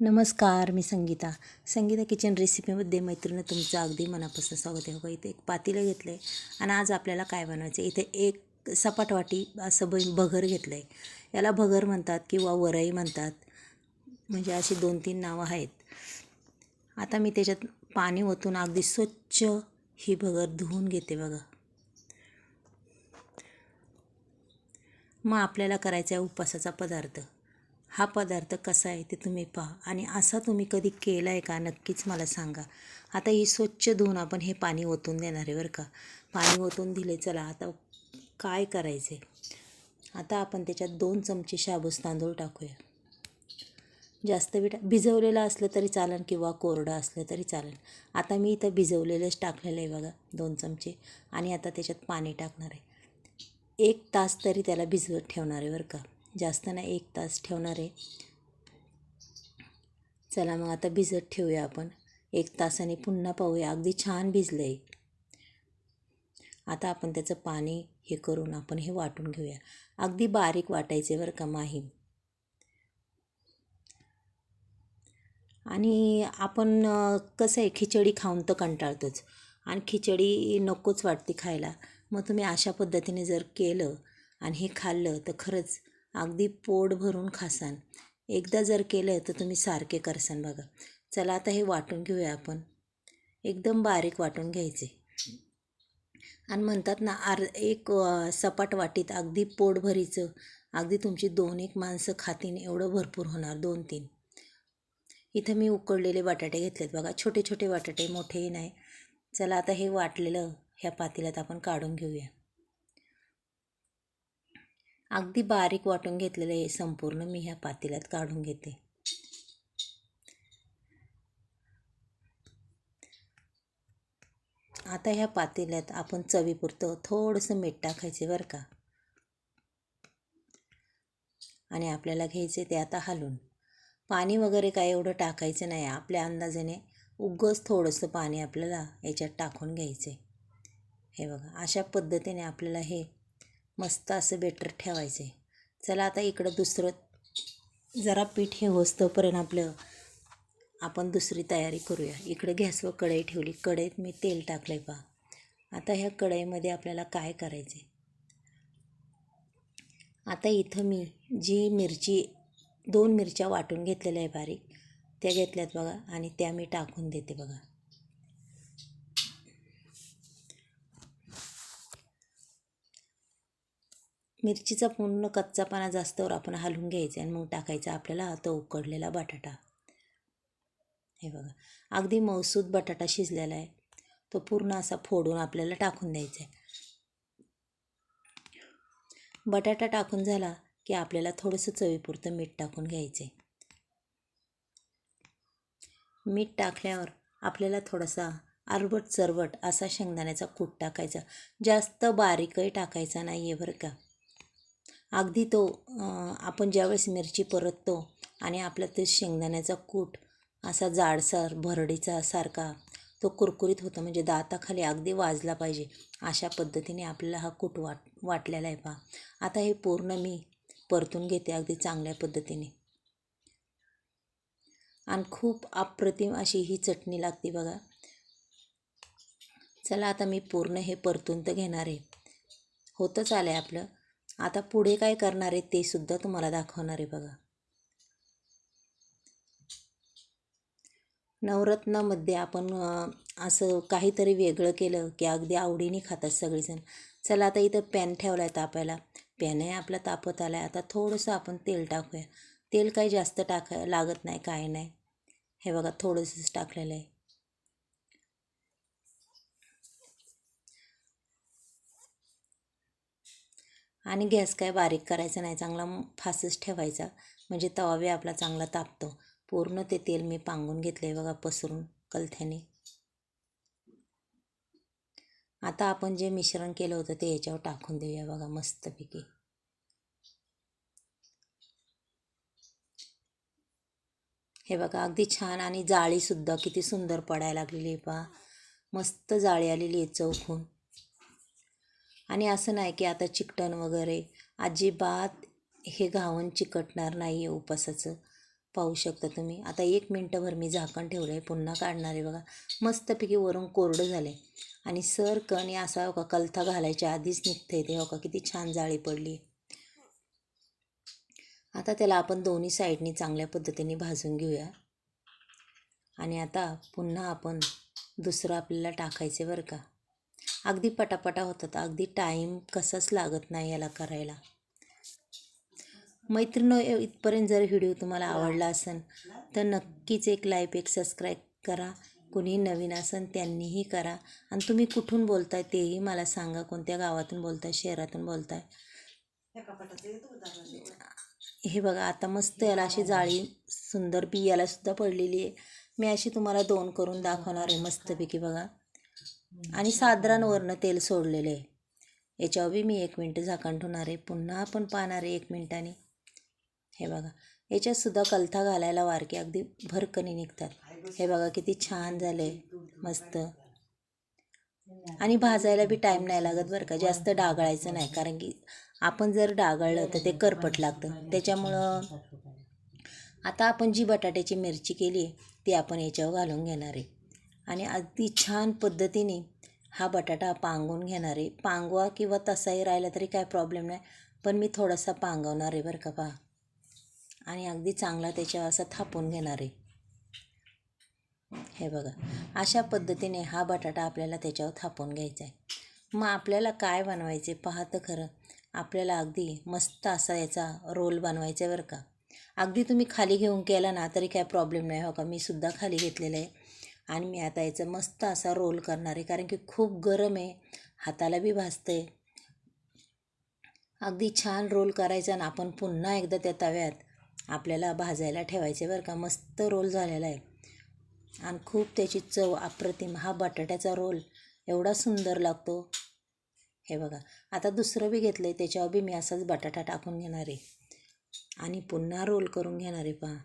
नमस्कार मी संगीता. संगीता किचन रेसिपीमध्ये मैत्रिणी तुमचं अगदी मनापासून स्वागत आहे. बघा इथे एक पातेलं घेतलं आहे आणि आज आपल्याला काय बनवायचं आहे? इथे एक सपाट वाटी असं ब भगर घेतलं आहे याला भगर म्हणतात किंवा वरई म्हणतात. म्हणजे अशी दोन तीन नावं आहेत. आता मी त्याच्यात पाणी ओतून अगदी स्वच्छ ही भगर धुवून घेते बघा. मग आपल्याला करायचा आहे उपवासाचा पदार्थ. हा पदार्थ कसा आहे ते तुम्ही पहा. आणि असा तुम्ही कधी केला आहे का? नक्कीच मला सांगा. आता ही स्वच्छ धुवून आपण हे पाणी ओतून देणार आहे बरं का? पाणी ओतून दिले चला आता काय करायचं आहे आता आपण त्याच्यात दोन चमचे शाबूस तांदूळ टाकूया. जास्त बिटा भिजवलेलं असलं तरी चालेल किंवा कोरडं असलं तरी चालेल आता मी इथं भिजवलेलंच टाकलेलं आहे बघा दोन चमचे. आणि आता त्याच्यात पाणी टाकणार आहे. एक तास तरी त्याला भिजवत ठेवणार आहे बरं का? जास्त नाही एक तास ठेवणार आहे. चला मग आता भिजत ठेवूया आपण. एक तासाने पुन्हा पाहूया. अगदी छान भिजलं आहे आता आपण त्याचं पाणी हे करून आपण हे वाटून घेऊया. अगदी बारीक वाटायचे बरं का माहीम आणि आपण कसं आहे खिचडी खाऊन तर कंटाळतोच. आणि खिचडी नकोच वाटते खायला. मग तुम्ही अशा पद्धतीने जर केलं आणि हे खाल्लं तर खरंच अगदी पोट भरून खासान. एकदा जर केलं तर तुम्ही सारखे करसान बघा. चला आता हे वाटून घेऊया आपण. एकदम बारीक वाटून घ्यायचे. आणि म्हणतात ना आर एक सपाट वाटीत अगदी पोटभरीचं अगदी तुमची दोन एक माणसं खातीन एवढं भरपूर होणार दोन तीन. इथं मी उकडलेले बटाटे घेतलेत बघा. छोटे छोटे बटाटे मोठेही नाही. चला आता हे वाटलेलं ह्या पातेल्यात आपण काढून घेऊया. अगदी बारीक वाटून घेतलेलं हे संपूर्ण. मी ह्या पातेल्यात काढून घेते. आता ह्या पातेल्यात आपण चवीपुरतं थोडंसं मीठ टाकायचे बरं का. आणि आपल्याला घ्यायचे ते आता हलून पाणी वगैरे काय एवढं टाकायचं नाही. आपल्या अंदाजाने उगच थोडंसं पाणी आपल्याला याच्यात टाकून घ्यायचे हे बघा अशा पद्धतीने आपल्याला हे मस्त असं बेटर ठेवायचं आहे. चला आता इकडं दुसरं जरा पीठ हे होस्तोपर्यंत आपलं आपण दुसरी तयारी करूया. इकडं गॅसवर कढई ठेवली. कढईत मी तेल टाकलं आहे पहा. आता ह्या कढईमध्ये आपल्याला काय करायचे आता इथं मी जी मिरची दोन मिरच्या वाटून घेतलेल्या आहे बारीक त्या घेतल्यात बघा आणि त्या मी टाकून देते बघा. मिरचीचा पूर्ण कच्चा पाना जास्तवर आपण हलवून घ्यायचा आणि मग टाकायचा आपल्याला तो उकडलेला बटाटा. हे बघा अगदी मौसूद बटाटा शिजलेला आहे. तो पूर्ण असा फोडून आपल्याला टाकून द्यायचा आहे. बटाटा टाकून झाला की आपल्याला थोडंसं चवीपुरतं मीठ टाकून घ्यायचं आहे. मीठ टाकल्यावर आपल्याला थोडासा आरबट चरबट असा शेंगदाण्याचा कूट टाकायचा. जास्त बारीकही टाकायचा नाही आहे बरं का. अगदी तो आपण ज्यावेळेस मिरची परततो आणि आपला ते शेंगदाण्याचा कूट असा जाडसर भरडीचा सारखा तो कुरकुरीत होतो म्हणजे दाताखाली अगदी वाजला पाहिजे अशा पद्धतीने आपल्याला हा कूट वाट वाटलेला आहे पहा. आता हे पूर्ण मी परतून घेते अगदी चांगल्या पद्धतीने. आणि खूप अप्रतिम अशी ही चटणी लागते बघा. चला आता मी पूर्ण हे परतून तर घेणार आहे. होतंच आलं आहे आपलं. आता पुढे काय करणार आहे ते सुद्धा तुम्हाला दाखवणार आहे बघा. नवरत्नामध्ये आपण असं काहीतरी वेगळं केलं की अगदी आवडीने खातात सगळेजण. चला आता इथं पॅन ठेवला आहे तापायला. पॅनही आपला तापत आला आहे आता थोडंसं आपण तेल टाकूया. तेल काही जास्त टाकाय लागत नाही काय नाही. हे बघा थोडंसंच टाकलेलं आहे. आणि गॅस काय बारीक करायचा नाही चांगला फासच ठेवायचा. म्हणजे तवा आपला चांगला तापतो. पूर्ण ते तेल मी पांगून घेतलं आहे बघा पसरून कलथ्याने. आता आपण जे मिश्रण केलं होतं ते याच्यावर टाकून देऊया बघा मस्तपैकी. हे बघा अगदी छान आणि जाळीसुद्धा किती सुंदर पडायला लागलेली आहे पहा. मस्त जाळी आलेली आहे चौकून आणि असं नाही की आता चिकटण वगैरे अजिबात हे घावन चिकटणार नाही आहे उपासाचं. पाहू शकता तुम्ही. आता एक मिनटंभर मी झाकण ठेवलं आहे. पुन्हा काढणार आहे बघा. मस्तपैकी वरून कोरडं झालं आहे आणि सर कण असा हो का कलथा घालायच्या आधीच निघते ते हो का? किती छान जाळी पडली. आता त्याला आपण दोन्ही साईडनी चांगल्या पद्धतीने भाजून घेऊया. आणि आता पुन्हा आपण दुसरं आपल्याला टाकायचं बरं का? अगदी पटापटा होतात अगदी टाईम कसाच लागत नाही याला करायला. मैत्रिणी इथपर्यंत जर व्हिडिओ तुम्हाला आवडला असेल तर नक्कीच एक लाईक एक सबस्क्राईब करा. कुणी नवीन असेल त्यांनीही करा. आणि तुम्ही कुठून बोलताय तेही मला सांगा. कोणत्या गावातून बोलताय शहरातून बोलताय? हे बघा आता मस्त याला अशी जाळी सुंदर बियालासुद्धा पडलेली आहे. मी अशी तुम्हाला दोन करून दाखवणार आहे मस्तपैकी बघा. आणि साधारण वरनं तेल सोडलेलं आहे. याच्यावर बी मी एक मिनटं झाकण ठेवणार आहे. पुन्हा आपण पाहणार आहे एक मिनटाने. हे बघा याच्यातसुद्धा कलथा घालायला वारके अगदी भरकनी निघतात. हे बघा किती छान झालं आहे मस्त. आणि भाजायला बी टाईम नाही लागत बरं का जास्त डागळायचं नाही. कारण की आपण जर डागळलं तर ते करपट लागतं. त्याच्यामुळं आता आपण जी बटाट्याची मिरची केली आहे ती आपण याच्यावर घालून घेणार आहे. आणि अगदी छान पद्धतीने हा बटाटा पांगून घेणार आहे. पांगवा किंवा तसाही राहिला तरी काय प्रॉब्लेम नाही पण मी थोडासा पांगवणार आहे बरं का पहा. आणि अगदी चांगला त्याच्यावर असा थापून घेणार आहे. हे बघा अशा पद्धतीने हा बटाटा आपल्याला त्याच्यावर थापून घ्यायचा आहे. मग आपल्याला काय बनवायचे पाहतं खरं? आपल्याला अगदी मस्त असा याचा रोल बनवायचा आहे बरं का. अगदी तुम्ही खाली घेऊन केला ना तरी काय प्रॉब्लेम नाही. हो का? मी सुद्धा खाली घेतलेलं आहे. आणि मी आता याचा मस्त असा रोल करणार आहे. कारण की खूप गरम आहे. हाताला बी भाजतं आहे अगदी छान रोल करायचा आणि आपण पुन्हा एकदा त्या तव्यात आपल्याला भाजायला ठेवायचे बरं का. मस्त रोल झालेला आहे. आणि खूप त्याची चव अप्रतिम. हा बटाट्याचा रोल एवढा सुंदर लागतो. हे बघा. आता दुसरं बी घेतलं आहे त्याच्यावर बी मी असाच बटाटा टाकून घेणार आहे. आणि पुन्हा रोल करून घेणार आहे पहा.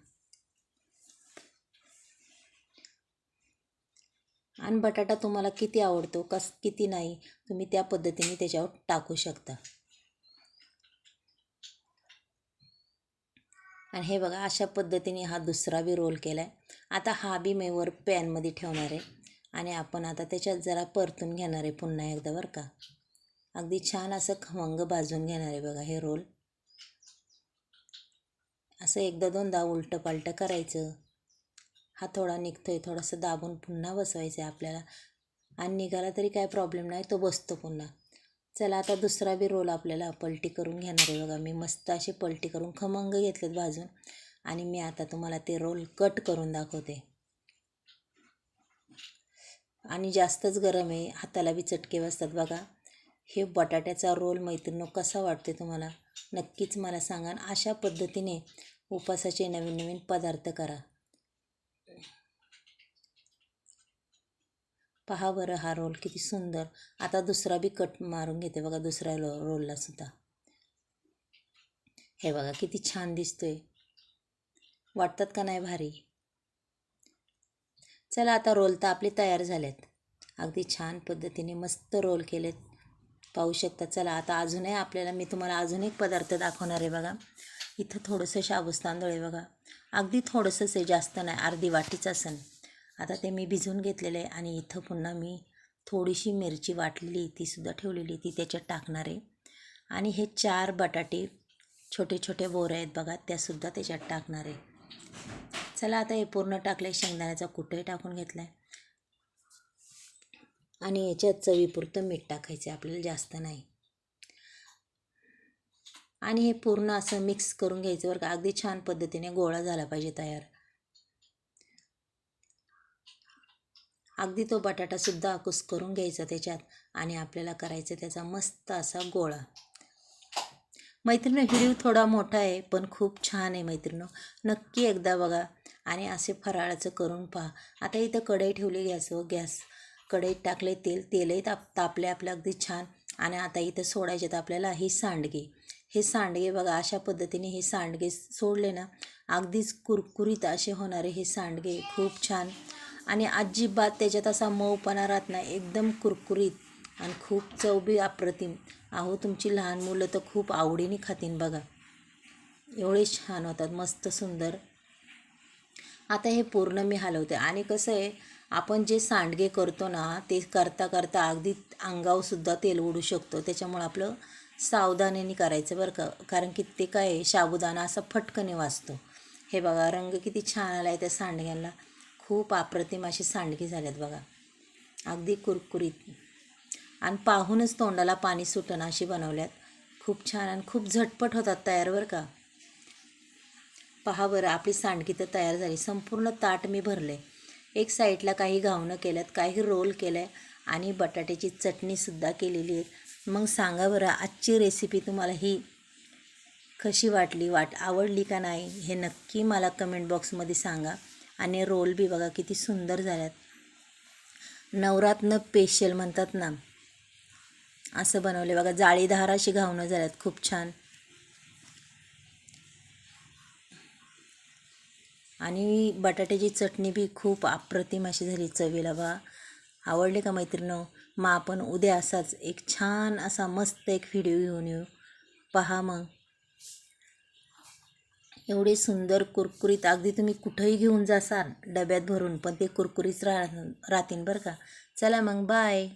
आणि बटाटा तुम्हाला किती आवडतो? कस किती नाही? तुम्ही त्या पद्धतीने त्याच्यावर टाकू शकता. आणि हे बघा अशा पद्धतीने हा दुसरा बी रोल केला आहे आता हा बी मी वर पॅनमध्ये ठेवणार आहे. आणि आपण आता त्याच्यात जरा परतून घेणार आहे पुन्हा एकदा बरं का. अगदी छान असं खमंग भाजून घेणार आहे बघा हे रोल असं एकदा दोनदा उलटं पालटं करायचं. हा थोडा निघतोय थोडंसं दाबून पुन्हा बसवायचं आहे आपल्याला. आणि निघाला तरी काय प्रॉब्लेम नाही तो बसतो पुन्हा. चला आता दुसरा बी रोल आपल्याला पलटी करून घेणार आहे बघा. मी मस्त अशी पलटी करून खमंग घेतलेत भाजून आणि मी आता तुम्हाला ते रोल कट करून दाखवते. आणि जास्तच गरम आहे हाताला बी चटके बसतात बघा. हे बटाट्याचा रोल मैत्रिणी कसा वाटते तुम्हाला? नक्कीच मला सांगा अशा पद्धतीने उपासाचे नवीन नवीन पदार्थ करा. पहा बरं हा रोल किती सुंदर. आता दुसरा बी कट मारून घेते बघा दुसऱ्या रो रोलला सुद्धा. हे बघा किती छान दिसतोय. वाटतात का नाही भारी? चला आता रोल तर आपले तयार झालेत. अगदी छान पद्धतीने मस्त रोल केलेत. पाहू शकता चला आता अजूनही आपल्याला मी तुम्हाला अजून एक पदार्थ दाखवणार आहे बघा. इथं थोडंसं शाबूस तांदूळ आहे बघा. अगदी थोडंसंच आहे जास्त नाही अर्धी वाटीच असं आता ते मी भिजवून घेतलेलं आहे आणि इथं पुन्हा मी थोडीशी मिरची वाटलेली तीसुद्धा ठेवलेली ती त्याच्यात टाकणार आहे. आणि हे चार बटाटे छोटे छोटे बोऱ्या आहेत बघा त्यासुद्धा त्याच्यात टाकणार आहे. चला आता हे पूर्ण टाकलं आहे शेंगदाण्याचा कुठंही टाकून घेतला आहे आणि याच्यात चवीपुरतं मीठ टाकायचं आहे आपल्याला जास्त नाही. आणि हे पूर्ण असं मिक्स करून घ्यायचं बरं का अगदी छान पद्धतीने गोळा झाला पाहिजे तयार. अगदी तो बटाटासुद्धा कुस्करून घ्यायचा त्याच्यात आणि आपल्याला करायचं त्याचा मस्त असा गोळा. मैत्रिणी व्हिडिओ थोडा मोठा आहे पण खूप छान आहे मैत्रिणी नक्की एकदा बघा आणि असे फराळाचं करून पहा. आता इथं कढई ठेवली गॅसवर गॅस कढईत टाकले तेल तेलही ताप तापले आपलं अगदी छान. आणि आता इथं सोडायचे तर आपल्याला ही सांडगे. हे सांडगे बघा अशा पद्धतीने हे सांडगे सोडले ना अगदीच कुरकुरीत असे होणारे हे सांडगे खूप छान. आणि अजिबात त्याच्यात असा मऊपणा राहत नाही. एकदम कुरकुरीत आणि खूप चव बी अप्रतिम. अहो तुमची लहान मुलं तर खूप आवडीने खातीन बघा. एवढे छान होतात मस्त सुंदर. आता हे पूर्ण मी हलवते. आणि कसं आहे आपण जे सांडगे करतो ना ते करता करता अगदी अंगावरसुद्धा तेल उडू शकतो. त्याच्यामुळं आपलं सावधानीने करायचं बरं का. कारण की ते काय आहे, साबुदाणा असा फटकने वाजतो. हे बघा रंग किती छान आला आहे त्या सांडग्यांना. खूप अप्रतिम अशी सांडगी झाल्यात बघा. अगदी कुरकुरीत. आणि पाहूनच तोंडाला पाणी सुटणं अशी बनवल्यात. खूप छान आणि खूप झटपट होतात तयार बरं का. पहा बरं आपली सांडगी तर तयार झाली. संपूर्ण ताट मी भरले. एक साईडला काही घावणं केल्यात काही रोल केलं आहे आणि बटाट्याची चटणीसुद्धा केलेली आहे मग सांगा बरं आजची रेसिपी तुम्हाला ही कशी वाटली? वाट आवडली का नाही? हे नक्की मला कमेंट बॉक्समध्ये सांगा. आणि रोल बी बघा किती सुंदर झाल्यात. नवरात्न पेशल म्हणतात ना. असं बनवले बघा. जाळीदार अशी घावणं झाल्यात. खूप छान. आणि बटाट्याची चटणी बी खूप अप्रतिम अशी झाली चवीला बा. आवडले का मैत्रिणं? मग आपण उद्या असाच एक छान असा मस्त एक व्हिडिओ घेऊन येऊ. पहा मग. एवढे सुंदर कुरकुरीत. अगदी तुम्ही कुठंही घेऊन जासाल डब्यात भरून पण ते कुरकुरीत राह राहतील बरं का. चला मग बाय